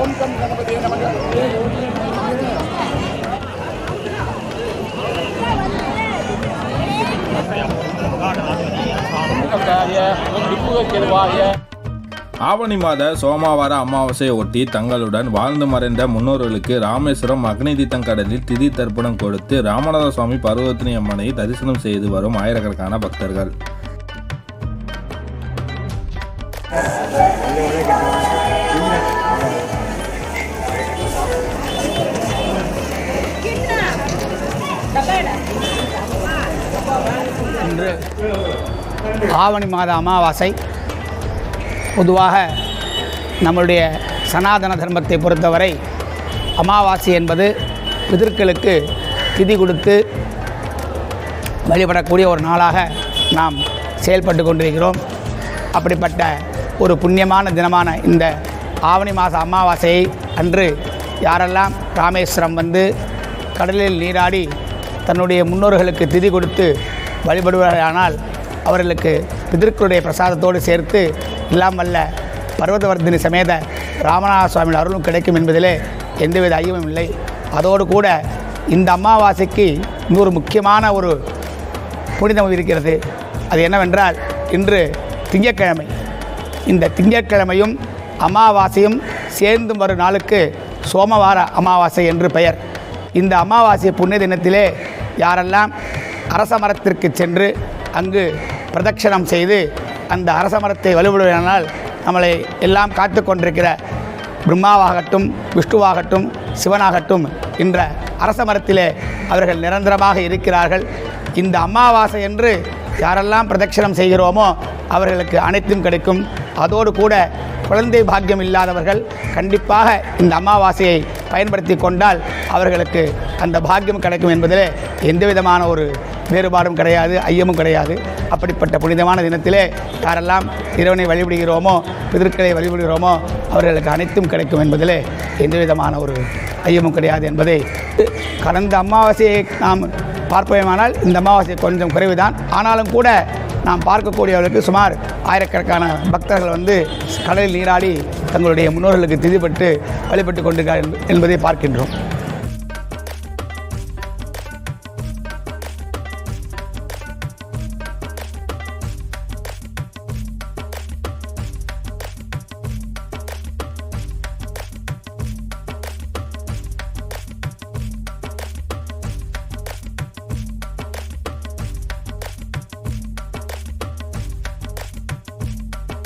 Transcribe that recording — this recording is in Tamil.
ஓம் கம் கணபதி ஆவணி மாத சோமவார அமாவாசையை ஒட்டி தங்களுடன் வாழ்ந்து மறைந்த முன்னோர்களுக்கு ராமேஸ்வரம் அக்னிதீத்தம் கடலில் திதி தர்ப்பணம் கொடுத்து ராமநாத சுவாமி பர்வத்தினி அம்மனை தரிசனம் செய்து வரும் ஆயிரக்கணக்கான பக்தர்கள். இன்று ஆவணி மாத அமாவாசை. பொதுவாக நம்மளுடைய சனாதன தர்மத்தை பொறுத்தவரை அமாவாசை என்பது பிதர்களுக்கு திதி கொடுத்து வழிபடக்கூடிய ஒரு நாளாக நாம் செயல்பட்டு கொண்டிருக்கிறோம். அப்படிப்பட்ட ஒரு புண்ணியமான தினமான இந்த ஆவணி மாத அமாவாசையை அன்று யாரெல்லாம் ராமேஸ்வரம் வந்து கடலில் நீராடி தன்னுடைய முன்னோர்களுக்கு திதி கொடுத்து வழிபடுவார்களானால் அவர்களுக்கு பிதர்களுடைய பிரசாதத்தோடு சேர்த்து இல்லாமல்ல பர்வதவர்தினி சமேத ராமநாத சுவாமியின் அருளும் கிடைக்கும் என்பதிலே எந்தவித ஐயமும் இல்லை. அதோடு கூட இந்த அமாவாசைக்கு இன்னொரு முக்கியமான ஒரு புனிதம் இருக்கிறது. அது என்னவென்றால் இன்று திங்கட்கிழமை. இந்த திங்கட்கிழமையும் அமாவாசையும் சேர்ந்து வரும் நாளுக்கு சோமவார அமாவாசை என்று பெயர். இந்த அமாவாசை புண்ணிய தினத்திலே யாரெல்லாம் அரச மரத்திற்கு சென்று அங்கு பிரதட்சணம் செய்து அந்த அரச மரத்தை வலுவிடுவதனால் நம்மளை எல்லாம் காத்து கொண்டிருக்கிற பிரம்மாவாகட்டும் விஷ்ணுவாகட்டும் சிவனாகட்டும் என்ற அரச மரத்திலே அவர்கள் நிரந்தரமாக இருக்கிறார்கள். இந்த அமாவாசை என்று யாரெல்லாம் பிரதட்சணம் செய்கிறோமோ அவர்களுக்கு அனைத்தும் கிடைக்கும். அதோடு கூட குழந்தை பாக்கியம் இல்லாதவர்கள் கண்டிப்பாக இந்த அமாவாசையை பயன்படுத்தி கொண்டால் அவர்களுக்கு அந்த பாக்கியம் கிடைக்கும் என்பதிலே எந்த விதமான ஒரு வேறுபாடும் கிடையாது ஐயமும் கிடையாது. அப்படிப்பட்ட புனிதமான தினத்திலே யாரெல்லாம் இறைவனை வழிபடுகிறோமோ பிதற்களை வழிபடுகிறோமோ அவர்களுக்கு அனைத்தும் கிடைக்கும் என்பதிலே எந்த விதமான ஒரு ஐயமும் கிடையாது என்பதை கடந்த அமாவாசையை நாம் பார்ப்போமானால் இந்த அமாவாசை கொஞ்சம் குறைவுதான். ஆனாலும் கூட நாம் பார்க்கக்கூடியவர்களுக்கு சுமார் ஆயிரக்கணக்கான பக்தர்கள் வந்து கடலில் நீராடி தங்களுடைய முன்னோர்களுக்கு திதிப்பட்டு வழிபட்டு கொண்டிருக்கிறார் என்பதை பார்க்கின்றோம்.